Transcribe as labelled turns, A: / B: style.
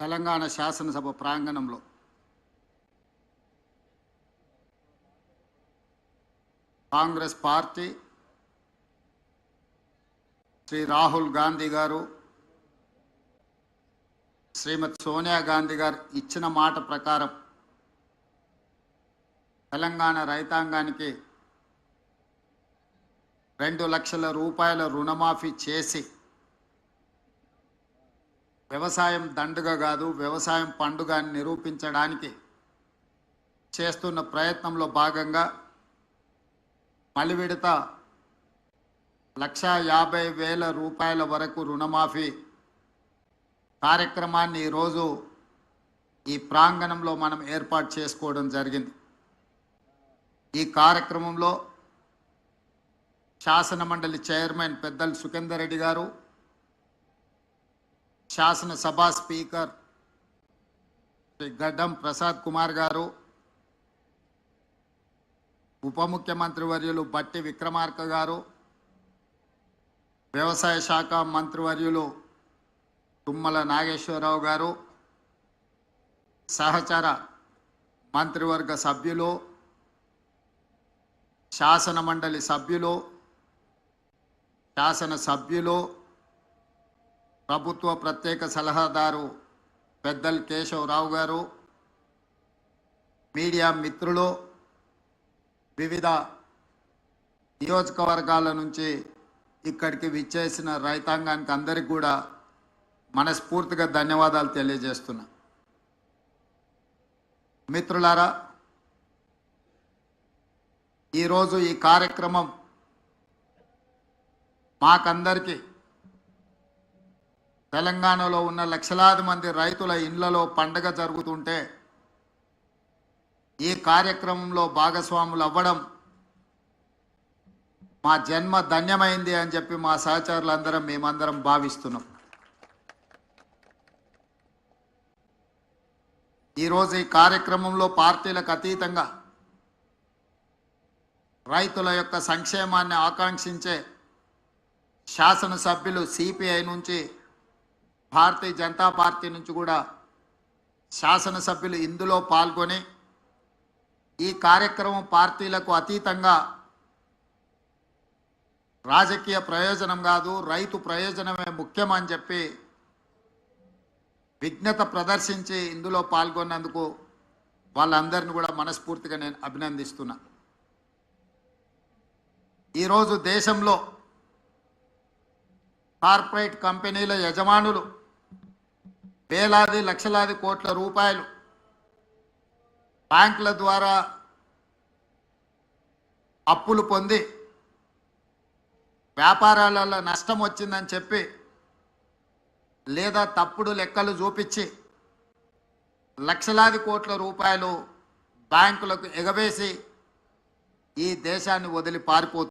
A: తెలంగాణ శాసనసభ ప్రాంగణంలో. కాంగ్రెస్ పార్టీ శ్రీ రాహుల్ గాంధీ గారు శ్రీమతి సోనియా గాంధీ గారు ఇచ్చిన మాట ప్రకారం తెలంగాణ రైతాంగానికి రెండు లక్షల రూపాయల రుణమాఫీ చేసి వ్యవసాయం దండుగ కాదు వ్యవసాయం పండుగ అని నిరూపించడానికి చేస్తున్న ప్రయత్నంలో భాగంగా మలివిడత లక్ష యాభై వేల రూపాయల వరకు రుణమాఫీ కార్యక్రమాన్ని ఈరోజు ఈ ప్రాంగణంలో మనం ఏర్పాటు చేసుకోవడం జరిగింది. ఈ కార్యక్రమంలో శాసన మండలి చైర్మన్ పెద్దలు సుఖేందర్ రెడ్డి గారు శాసనసభ స్పీకర్ శ్రీ గడ్డం ప్రసాద్ కుమార్ గారు ఉప ముఖ్యమంత్రి వర్యులు బట్టి విక్రమార్క గారు వ్యవసాయ శాఖ మంత్రివర్యులు తుమ్మల నాగేశ్వరరావు గారు సహచర మంత్రివర్గ సభ్యులు శాసన మండలి సభ్యులు శాసన సభ్యులు ప్రభుత్వ ప్రత్యేక సలహాదారు పెద్దల్ కేశవరావు గారు మీడియా మిత్రులు వివిధ నియోజకవర్గాల నుంచి ఇక్కడికి విచ్చేసిన రైతాంగానికి అందరికి కూడా మనస్ఫూర్తిగా ధన్యవాదాలు తెలియజేస్తున్నా. మిత్రులారా ఈరోజు ఈ కార్యక్రమం మాకందరికీ తెలంగాణలో ఉన్న లక్షలాది మంది రైతుల ఇండ్లలో పండగ జరుగుతుంటే ఈ కార్యక్రమంలో భాగస్వాములు అవ్వడం మా జన్మ ధన్యమైంది అని చెప్పి మా సహచరులందరం మేమందరం భావిస్తున్నాం. ఈరోజు ఈ కార్యక్రమంలో పార్టీలకు అతీతంగా రైతుల యొక్క సంక్షేమాన్ని ఆకాంక్షించే శాసనసభ్యులు సిపిఐ నుంచి భారతీయ జనతా పార్టీ నుంచి కూడా శాసనసభ్యులు ఇందులో పాల్గొని ఈ కార్యక్రమం పార్టీలకు అతీతంగా రాజకీయ ప్రయోజనం కాదు రైతు ప్రయోజనమే ముఖ్యం అని చెప్పి విజ్ఞత ప్రదర్శించి ఇందులో పాల్గొన్నందుకు వాళ్ళందరిని కూడా మనస్ఫూర్తిగా నేను అభినందిస్తున్నా. ఈరోజు దేశంలో కార్పొరేట్ కంపెనీల యజమానులు వేలాది లక్షలాది కోట్ల రూపాయలు బ్యాంకుల ద్వారా అప్పులు పొంది వ్యాపారాలలో నష్టం వచ్చిందని చెప్పి లేదా తప్పుడు లెక్కలు చూపించి లక్షలాది కోట్ల రూపాయలు బ్యాంకులకు ఎగవేసి ఈ దేశాన్ని వదిలి పారిపోతుంది